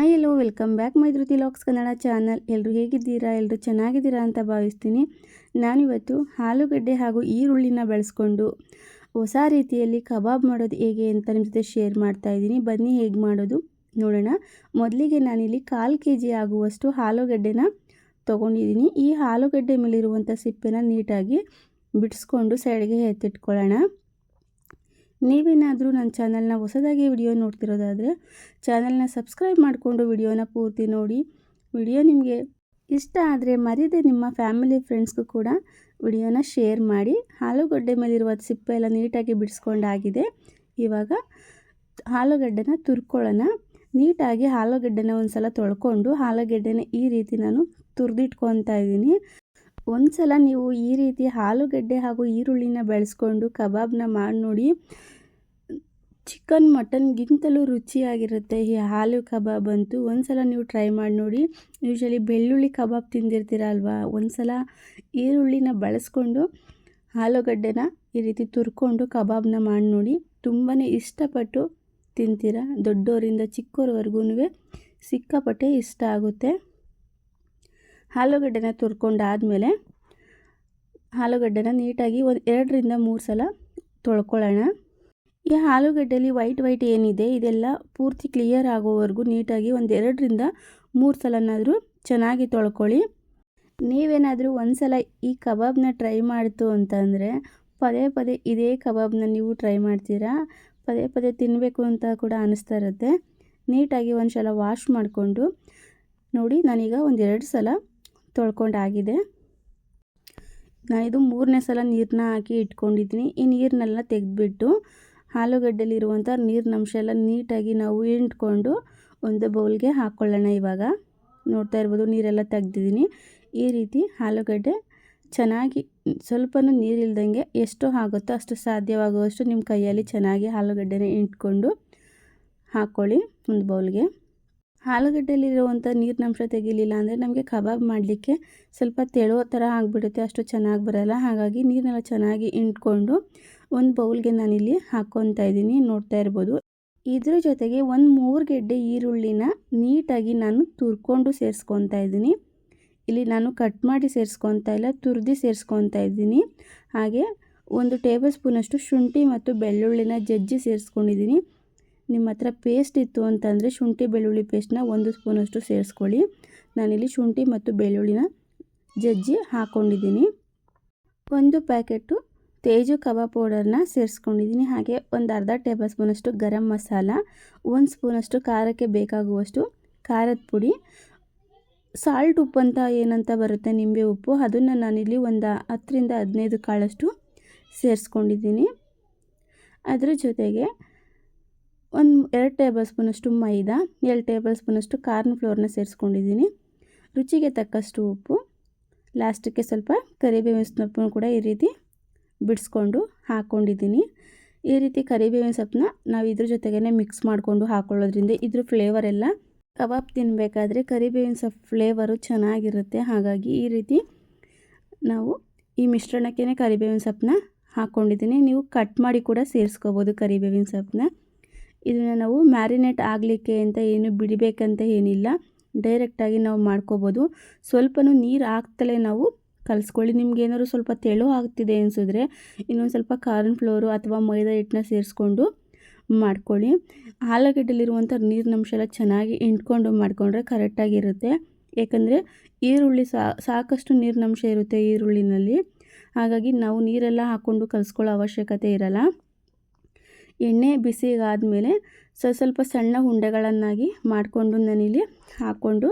Hi hello welcome back ಮೈದ್ರು ಲಾಕ್ಸ್ Kannada channel ಎಲ್ಲರೂ ಹೇಗಿದ್ದೀರಾ? ಎಲ್ಲರೂ ಚೆನ್ನಾಗಿದ್ದೀರಾ ಅಂತ ಭಾವಿಸ್ತೀನಿ. ನಾನಿವತ್ತು ಆಲೂಗಡ್ಡೆ ಹಾಗೂ ಈರುಳ್ಳಿನ ಬಳಸ್ಕೊಂಡು ಹೊಸ ರೀತಿಯಲ್ಲಿ ಕಬಾಬ್ ಮಾಡೋದು ಹೇಗೆ ಅಂತ ನಿಮ್ಮ ಜೊತೆ ಶೇರ್ ಮಾಡ್ತಾ ಇದ್ದೀನಿ. ಬನ್ನಿ, ಹೇಗೆ ಮಾಡೋದು? ನೋಡೋಣ. ಮೊದಲಿಗೆ ನಾನಿಲ್ಲಿ ಕಾಲು ಕೆ ಜಿ ಆಗುವಷ್ಟು ಆಲೂಗಡ್ಡೆನ ತೊಗೊಂಡಿದ್ದೀನಿ. ಈ ಆಲೂಗಡ್ಡೆ ಮೇಲಿರುವಂಥ ಸಿಪ್ಪೆನ ನೀಟಾಗಿ ಬಿಡಿಸ್ಕೊಂಡು ಸೈಡ್ಗೆ ಎತ್ತಿಟ್ಕೊಳ್ಳೋಣ. ನೀವೇನಾದರೂ ನನ್ನ ಚಾನಲ್ನ ಹೊಸದಾಗಿ ವಿಡಿಯೋ ನೋಡ್ತಿರೋದಾದರೆ ಚಾನಲ್ನ ಸಬ್ಸ್ಕ್ರೈಬ್ ಮಾಡಿಕೊಂಡು ವಿಡಿಯೋನ ಪೂರ್ತಿ ನೋಡಿ. ವಿಡಿಯೋ ನಿಮಗೆ ಇಷ್ಟ ಆದರೆ ಮರಿದೆ ನಿಮ್ಮ ಫ್ಯಾಮಿಲಿ ಫ್ರೆಂಡ್ಸ್ಗೂ ಕೂಡ ವಿಡಿಯೋನ ಶೇರ್ ಮಾಡಿ. ಆಲೂಗಡ್ಡೆ ಮೇಲಿರುವ ಸಿಪ್ಪೆ ಎಲ್ಲ ನೀಟಾಗಿ ಬಿಡಿಸ್ಕೊಂಡಾಗಿದೆ. ಇವಾಗ ಆಲೂಗಡ್ಡೆನ ತುರ್ಕೊಳ್ಳೋಣ. ನೀಟಾಗಿ ಆಲೂಗಡ್ಡೆನ ಒಂದು ಸಲ ತೊಳ್ಕೊಂಡು ಆಲೂಗಡ್ಡೆನ ಈ ರೀತಿ ನಾನು ತುರಿದಿಟ್ಕೊತಾ ಇದ್ದೀನಿ. ಒಂದು ಸಲ ನೀವು ಈ ರೀತಿ ಆಲೂಗಡ್ಡೆ ಹಾಗೂ ಈರುಳ್ಳಿನ ಬೆಳೆಸ್ಕೊಂಡು ಕಬಾಬ್ನ ಮಾಡಿ ನೋಡಿ. ಚಿಕನ್ ಮಟನ್ಗಿಂತಲೂ ರುಚಿಯಾಗಿರುತ್ತೆ ಈ ಹಾಲು ಕಬಾಬ್ ಅಂತೂ. ಒಂದು ಸಲ ನೀವು ಟ್ರೈ ಮಾಡಿ ನೋಡಿ. ಯೂಶಲಿ ಬೆಳ್ಳುಳ್ಳಿ ಕಬಾಬ್ ತಿಂದಿರ್ತೀರ ಅಲ್ವಾ? ಒಂದು ಸಲ ಈರುಳ್ಳಿನ ಬಳಸ್ಕೊಂಡು ಆಲೂಗಡ್ಡೆನ ಈ ರೀತಿ ತುರ್ಕೊಂಡು ಕಬಾಬ್ನ ಮಾಡಿ ನೋಡಿ. ತುಂಬಾ ಇಷ್ಟಪಟ್ಟು ತಿಂತೀರ. ದೊಡ್ಡವರಿಂದ ಚಿಕ್ಕವ್ರವರೆಗೂ ಸಿಕ್ಕಾಪಟ್ಟೆ ಇಷ್ಟ ಆಗುತ್ತೆ. ಆಲೂಗಡ್ಡೆನ ತುರ್ಕೊಂಡಾದಮೇಲೆ ಆಲೂಗಡ್ಡೆನ ನೀಟಾಗಿ ಒಂದು ಎರಡರಿಂದ ಮೂರು ಸಲ ತೊಳ್ಕೊಳ್ಳೋಣ. ಈ ಆಲೂಗಡ್ಡೆಯಲ್ಲಿ ವೈಟ್ ವೈಟ್ ಏನಿದೆ, ಇದೆಲ್ಲ ಪೂರ್ತಿ ಕ್ಲಿಯರ್ ಆಗೋವರೆಗೂ ನೀಟಾಗಿ ಒಂದು ಎರಡರಿಂದ ಮೂರು ಸಲನಾದರೂ ಚೆನ್ನಾಗಿ ತೊಳ್ಕೊಳ್ಳಿ. ನೀವೇನಾದರೂ ಒಂದು ಸಲ ಈ ಕಬಾಬ್ನ ಟ್ರೈ ಮಾಡ್ತು ಅಂತಂದರೆ ಪದೇ ಪದೇ ಇದೇ ಕಬಾಬ್ನ ನೀವು ಟ್ರೈ ಮಾಡ್ತೀರಾ? ಪದೇ ಪದೇ ತಿನ್ನಬೇಕು ಅಂತ ಕೂಡ ಅನ್ನಿಸ್ತಾ ಇರುತ್ತೆ. ನೀಟಾಗಿ ಒಂದು ಸಲ ವಾಶ್ ಮಾಡಿಕೊಂಡು ನೋಡಿ, ನಾನೀಗ ಒಂದೆರಡು ಸಲ ತೊಳ್ಕೊಂಡಾಗಿದೆ. ಇದು ಮೂರನೇ ಸಲ ನೀರನ್ನ ಹಾಕಿ ಇಟ್ಕೊಂಡಿದ್ದೀನಿ. ಈ ನೀರನ್ನೆಲ್ಲ ತೆಗೆದ್ಬಿಟ್ಟು ಆಲೂಗಡ್ಡೆಲಿರುವಂಥ ನೀರಿನ ಅಂಶ ಎಲ್ಲ ನೀಟಾಗಿ ನಾವು ಹಿಂಡ್ಕೊಂಡು ಒಂದು ಬೌಲ್ಗೆ ಹಾಕ್ಕೊಳ್ಳೋಣ ಇವಾಗ. ನೋಡ್ತಾ ಇರ್ಬೋದು ನೀರೆಲ್ಲ ತೆಗ್ದಿದ್ದೀನಿ. ಈ ರೀತಿ ಆಲೂಗಡ್ಡೆ ಚೆನ್ನಾಗಿ ಸ್ವಲ್ಪನೂ ನೀರಿಲ್ದಂಗೆ ಎಷ್ಟು ಆಗುತ್ತೋ ಅಷ್ಟು ಸಾಧ್ಯವಾಗುವಷ್ಟು ನಿಮ್ಮ ಕೈಯಲ್ಲಿ ಚೆನ್ನಾಗಿ ಆಲೂಗಡ್ಡೆನ ಇಟ್ಕೊಂಡು ಹಾಕ್ಕೊಳ್ಳಿ ಒಂದು ಬೌಲ್ಗೆ. ಆಲೂಗಡ್ಡೆಯಲ್ಲಿರುವಂಥ ನೀರಿನಂಶ ತೆಗಿಲಿಲ್ಲ ಅಂದರೆ ನಮಗೆ ಕಬಾಬ್ ಮಾಡಲಿಕ್ಕೆ ಸ್ವಲ್ಪ ತೆಳುವ ಥರ ಆಗಿಬಿಡುತ್ತೆ, ಅಷ್ಟು ಚೆನ್ನಾಗಿ ಬರೋಲ್ಲ. ಹಾಗಾಗಿ ನೀರನ್ನೆಲ್ಲ ಚೆನ್ನಾಗಿ ಇಂಟ್ಕೊಂಡು ಒಂದು ಬೌಲ್ಗೆ ನಾನಿಲ್ಲಿ ಹಾಕ್ಕೊತಾ ಇದ್ದೀನಿ, ನೋಡ್ತಾ ಇರ್ಬೋದು. ಇದ್ರ ಜೊತೆಗೆ ಒಂದು ಮೂರು ಗೆಡ್ಡೆ ಈರುಳ್ಳಿನ ನೀಟಾಗಿ ನಾನು ತುರ್ಕೊಂಡು ಸೇರಿಸ್ಕೊತಾ ಇದ್ದೀನಿ. ಇಲ್ಲಿ ನಾನು ಕಟ್ ಮಾಡಿ ಸೇರಿಸ್ಕೊತಾ ಇಲ್ಲ, ತುರ್ದಿ ಸೇರಿಸ್ಕೊತಾ ಇದ್ದೀನಿ. ಹಾಗೆ ಒಂದು ಟೇಬಲ್ ಸ್ಪೂನಷ್ಟು ಶುಂಠಿ ಮತ್ತು ಬೆಳ್ಳುಳ್ಳಿನ ಜಜ್ಜಿ ಸೇರಿಸ್ಕೊಂಡಿದ್ದೀನಿ. ನಿಮ್ಮ ಹತ್ರ ಪೇಸ್ಟ್ ಇತ್ತು ಅಂತಂದರೆ ಶುಂಠಿ ಬೆಳ್ಳುಳ್ಳಿ ಪೇಸ್ಟ್ನ ಒಂದು ಸ್ಪೂನಷ್ಟು ಸೇರಿಸ್ಕೊಳ್ಳಿ. ನಾನಿಲ್ಲಿ ಶುಂಠಿ ಮತ್ತು ಬೆಳ್ಳುಳ್ಳಿನ ಜಜ್ಜಿ ಹಾಕ್ಕೊಂಡಿದ್ದೀನಿ ಒಂದು ಪ್ಯಾಕೆಟು ತೇಜು ಕಬಾಬ್ ಪೌಡರ್ನ ಸೇರಿಸ್ಕೊಂಡಿದ್ದೀನಿ. ಹಾಗೆ ಒಂದು ಅರ್ಧ ಟೇಬಲ್ ಸ್ಪೂನಷ್ಟು ಗರಂ ಮಸಾಲ, ಒಂದು ಸ್ಪೂನಷ್ಟು ಖಾರಕ್ಕೆ ಬೇಕಾಗುವಷ್ಟು ಖಾರದ ಪುಡಿ ಸಾಲ್ಟ್ ಉಪ್ಪು ಅಂತ ಏನಂತ ಬರುತ್ತೆ ನಿಂಬೆ ಉಪ್ಪು, ಅದನ್ನು ನಾನಿಲ್ಲಿ ಒಂದು ಹತ್ತರಿಂದ ಹದಿನೈದು ಕಾಳಷ್ಟು ಸೇರಿಸ್ಕೊಂಡಿದ್ದೀನಿ. ಅದರ ಜೊತೆಗೆ ಒಂದು ಎರಡು ಟೇಬಲ್ ಸ್ಪೂನಷ್ಟು ಮೈದಾ, ಎರಡು ಟೇಬಲ್ ಸ್ಪೂನಷ್ಟು ಕಾರ್ನ್ ಫ್ಲೋರ್ನ ಸೇರಿಸ್ಕೊಂಡಿದ್ದೀನಿ. ರುಚಿಗೆ ತಕ್ಕಷ್ಟು ಉಪ್ಪು, ಲಾಸ್ಟಿಗೆ ಸ್ವಲ್ಪ ಕರಿಬೇವಿನ ಸೊಪ್ಪನ್ನು ಕೂಡ ಈ ರೀತಿ ಬಿಡಿಸ್ಕೊಂಡು ಹಾಕ್ಕೊಂಡಿದ್ದೀನಿ ಈ ರೀತಿ ಕರಿಬೇವಿನ ಸೊಪ್ಪನ್ನ ನಾವು ಇದ್ರ ಜೊತೆಗೇ ಮಿಕ್ಸ್ ಮಾಡಿಕೊಂಡು ಹಾಕ್ಕೊಳ್ಳೋದ್ರಿಂದ ಇದ್ರ ಫ್ಲೇವರ್ ಎಲ್ಲ ಕಬಾಬ್ ತಿನ್ನಬೇಕಾದ್ರೆ ಕರಿಬೇವಿನ ಸೊಪ್ಪು ಫ್ಲೇವರು ಚೆನ್ನಾಗಿರುತ್ತೆ. ಹಾಗಾಗಿ ಈ ರೀತಿ ನಾವು ಈ ಮಿಶ್ರಣಕ್ಕೇ ಕರಿಬೇವಿನ ಸೊಪ್ಪನ್ನ ಹಾಕ್ಕೊಂಡಿದ್ದೀನಿ ನೀವು ಕಟ್ ಮಾಡಿ ಕೂಡ ಸೇರಿಸ್ಕೋಬೋದು ಕರಿಬೇವಿನ ಸೊಪ್ಪನ್ನ. ಇದನ್ನು ನಾವು ಮ್ಯಾರಿನೇಟ್ ಆಗಲಿಕ್ಕೆ ಅಂತ ಏನು ಬಿಡಬೇಕಂತ ಏನಿಲ್ಲ. ಡೈರೆಕ್ಟಾಗಿ ನಾವು ಮಾಡ್ಕೋಬೋದು. ಸ್ವಲ್ಪನೂ ನೀರು ಹಾಕ್ತಲೇ ನಾವು ಕಲಿಸ್ಕೊಳ್ಳಿ. ನಿಮ್ಗೆ ಏನಾದ್ರು ಸ್ವಲ್ಪ ತೆಳು ಆಗ್ತಿದೆ ಅನಿಸಿದ್ರೆ ಇನ್ನೊಂದು ಸ್ವಲ್ಪ ಕಾರ್ನ್ ಫ್ಲೋರು ಅಥವಾ ಮೈದಾ ಹಿಟ್ಟನ್ನ ಸೇರಿಸ್ಕೊಂಡು ಮಾಡ್ಕೊಳ್ಳಿ. ಆಲೂಗಡ್ಡೆಲಿರುವಂಥ ನೀರಿನಂಶ ಎಲ್ಲ ಚೆನ್ನಾಗಿ ಇಂಟ್ಕೊಂಡು ಮಾಡಿಕೊಂಡ್ರೆ ಕರೆಕ್ಟಾಗಿರುತ್ತೆ ಏಕೆಂದರೆ ಈರುಳ್ಳಿ ಸಾಕಷ್ಟು ನೀರಿನಂಶ ಇರುತ್ತೆ ಈರುಳ್ಳಿನಲ್ಲಿ. ಹಾಗಾಗಿ ನಾವು ನೀರೆಲ್ಲ ಹಾಕ್ಕೊಂಡು ಕಲಿಸ್ಕೊಳ್ಳೋ ಅವಶ್ಯಕತೆ ಇರಲ್ಲ. ಎಣ್ಣೆ ಬಿಸಿಗಾದಮೇಲೆ ಸ್ವಲ್ಪ ಸ್ವಲ್ಪ ಸಣ್ಣ ಉಂಡೆಗಳನ್ನಾಗಿ ಮಾಡಿಕೊಂಡು ನಾನಿಲ್ಲಿ ಹಾಕ್ಕೊಂಡು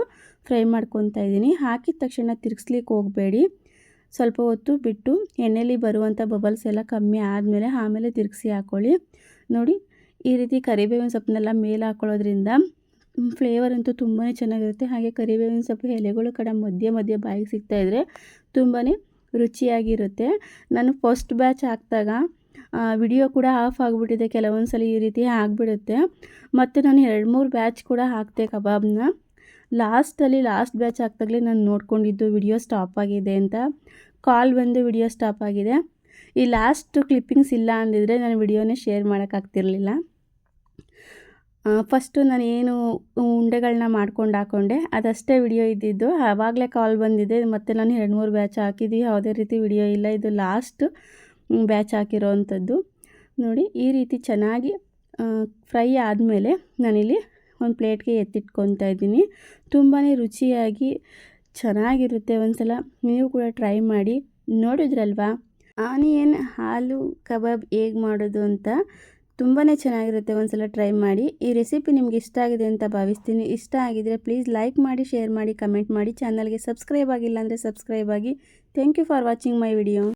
ಫ್ರೈ ಮಾಡ್ಕೊತಾ ಇದ್ದೀನಿ. ಹಾಕಿದ ತಕ್ಷಣ ತಿರ್ಗಿಸ್ಲಿಕ್ಕೆ ಹೋಗಬೇಡಿ. ಸ್ವಲ್ಪ ಹೊತ್ತು ಬಿಟ್ಟು ಎಣ್ಣೆಲಿ ಬರುವಂಥ ಬಬಲ್ಸ್ ಎಲ್ಲ ಕಮ್ಮಿ ಆದಮೇಲೆ ಆಮೇಲೆ ತಿರುಗಿಸಿ ಹಾಕ್ಕೊಳ್ಳಿ ನೋಡಿ, ಈ ರೀತಿ ಕರಿಬೇವಿನ ಸೊಪ್ಪನ್ನೆಲ್ಲ ಮೇಲೆ ಹಾಕ್ಕೊಳ್ಳೋದ್ರಿಂದ ಫ್ಲೇವರ್ ಅಂತೂ ತುಂಬಾ ಚೆನ್ನಾಗಿರುತ್ತೆ. ಹಾಗೆ ಕರಿಬೇವಿನ ಸೊಪ್ಪು ಎಲೆಗಳು ಕಡೆ ಮಧ್ಯೆ ಮಧ್ಯೆ ಬಾಯಿಗೆ ಸಿಗ್ತಾಯಿದ್ರೆ ತುಂಬಾ ರುಚಿಯಾಗಿರುತ್ತೆ. ನಾನು ಫಸ್ಟ್ ಬ್ಯಾಚ್ ಹಾಕಿದಾಗ ವಿಡಿಯೋ ಕೂಡ ಆಫ್ ಆಗಿಬಿಟ್ಟಿದೆ. ಕೆಲವೊಂದು ಸಲ ಈ ರೀತಿ ಆಗಿಬಿಡುತ್ತೆ. ಮತ್ತು ನಾನು ಎರಡು ಮೂರು ಬ್ಯಾಚ್ ಕೂಡ ಹಾಕ್ತೆ ಕಬಾಬ್ನ. ಲಾಸ್ಟಲ್ಲಿ ಲಾಸ್ಟ್ ಬ್ಯಾಚ್ ಹಾಕ್ದಾಗಲೇ ನಾನು ನೋಡ್ಕೊಂಡಿದ್ದು ವಿಡಿಯೋ ಸ್ಟಾಪ್ ಆಗಿದೆ ಅಂತ. ಕಾಲ್ ಬಂದು ವಿಡಿಯೋ ಸ್ಟಾಪ್ ಆಗಿದೆ. ಈ ಲಾಸ್ಟ್ ಕ್ಲಿಪ್ಪಿಂಗ್ಸ್ ಇಲ್ಲ ಅಂದಿದ್ರೆ ನಾನು ವಿಡಿಯೋನೇ ಶೇರ್ ಮಾಡೋಕ್ಕಾಗ್ತಿರಲಿಲ್ಲ ಫಸ್ಟು ನಾನು ಏನು ಉಂಡೆಗಳನ್ನ ಮಾಡ್ಕೊಂಡು ಹಾಕ್ಕೊಂಡೆ ಅದಷ್ಟೇ ವಿಡಿಯೋ ಇದ್ದಿದ್ದು. ಆವಾಗಲೇ ಕಾಲ್ ಬಂದಿದೆ. ಮತ್ತು ನಾನು ಎರಡು ಮೂರು ಬ್ಯಾಚ್ ಹಾಕಿದ್ದು ಯಾವುದೇ ರೀತಿ ವಿಡಿಯೋ ಇಲ್ಲ. ಇದು ಲಾಸ್ಟ್ ಬ್ಯಾಚ್ ಹಾಕಿರೋ ಅಂಥದ್ದು ನೋಡಿ, ಈ ರೀತಿ ಚೆನ್ನಾಗಿ ಫ್ರೈ ಆದಮೇಲೆ ನಾನಿಲ್ಲಿ ಒಂದು ಪ್ಲೇಟ್ಗೆ ಎತ್ತಿಟ್ಕೊತಾ ಇದ್ದೀನಿ. ತುಂಬಾ ರುಚಿಯಾಗಿ ಚೆನ್ನಾಗಿರುತ್ತೆ ಒಂದ್ಸಲ. ನೀವು ಕೂಡ ಟ್ರೈ ಮಾಡಿ ನೋಡಿದ್ರಲ್ವಾ? ಆನಿಯನ್, ಹಾಲು, ಕಬಾಬ್ ಹೇಗೆ ಮಾಡೋದು ಅಂತ ತುಂಬಾ ಚೆನ್ನಾಗಿರುತ್ತೆ ಒಂದ್ಸಲ ಟ್ರೈ ಮಾಡಿ. ಈ ರೆಸಿಪಿ ನಿಮ್ಗೆ ಇಷ್ಟ ಆಗಿದೆ ಅಂತ ಭಾವಿಸ್ತೀನಿ. ಇಷ್ಟ ಆಗಿದರೆ ಪ್ಲೀಸ್ ಲೈಕ್ ಮಾಡಿ, ಶೇರ್ ಮಾಡಿ, ಕಮೆಂಟ್ ಮಾಡಿ. ಚಾನಲ್ಗೆ ಸಬ್ಸ್ಕ್ರೈಬ್ ಆಗಿಲ್ಲ ಅಂದರೆ ಸಬ್ಸ್ಕ್ರೈಬ್ ಆಗಿ. Thank you for watching my video.